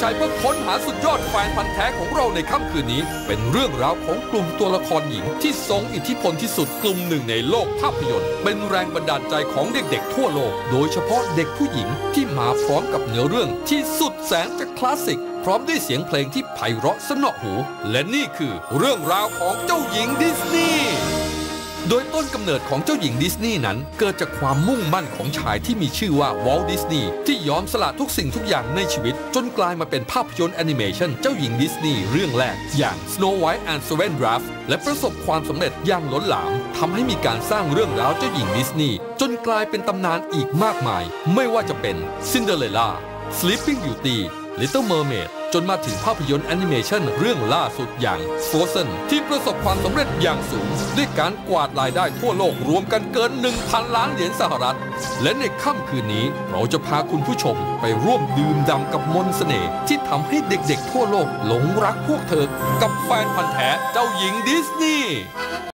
ชัยเพื่อค้นหาสุดยอดแฟนพันธ์แท้ของเราในค่ำคืนนี้ เป็นเรื่องราวของกลุ่มตัวละครหญิง ที่ทรงอิทธิพลที่สุดกลุ่มหนึ่งในโลกภาพยนตร์ เป็นแรงบันดาลใจของเด็กๆ ทั่วโลก โดยเฉพาะเด็กผู้หญิงที่มาพร้อมกับเนื้อเรื่องที่สุดแสนจะคลาสสิกพร้อมด้วยเสียงเพลงที่ไพเราะสนอหู และนี่คือเรื่องราวของเจ้าหญิงดิสนีย์ โดยต้นกำเนิดของเจ้าหญิงดิสนีย์นั้น เกิดจากความมุ่งมั่นของชายที่มีชื่อว่าวอลดิสนีย์ที่ยอมสละทุกสิ่งทุกอย่างในชีวิต จนกลายมาเป็นภาพยนตร์แอนิเมชันเจ้าหญิงดิสนีย์เรื่องแรก อย่าง Snow White and Seven Dwarfs และประสบความสำเร็จอย่างล้นหลามทำให้มีการสร้างเรื่องราวเจ้าหญิงดิสนีย์จนกลายเป็นตำนานอีกมากมาย ไม่ว่าจะเป็น Cinderella Sleeping Beauty Little Mermaid จนมาถึงภาพยนตร์แอนิเมชันเรื่องล่าสุดอย่าง Frozen ที่ประสบความสำเร็จอย่างสูง ด้วยการกวาดรายได้ทั่วโลกรวมกันเกิน 1,000 ล้านเหรียญสหรัฐ และในค่ำคืนนี้เราจะพาคุณผู้ชมไปร่วมดื่มด่ำกับมนต์เสน่ห์ที่ทำให้เด็กๆ ทั่วโลกหลงรักพวกเธอ กับแฟนพันธ์แท้เจ้าหญิงดิสนีย์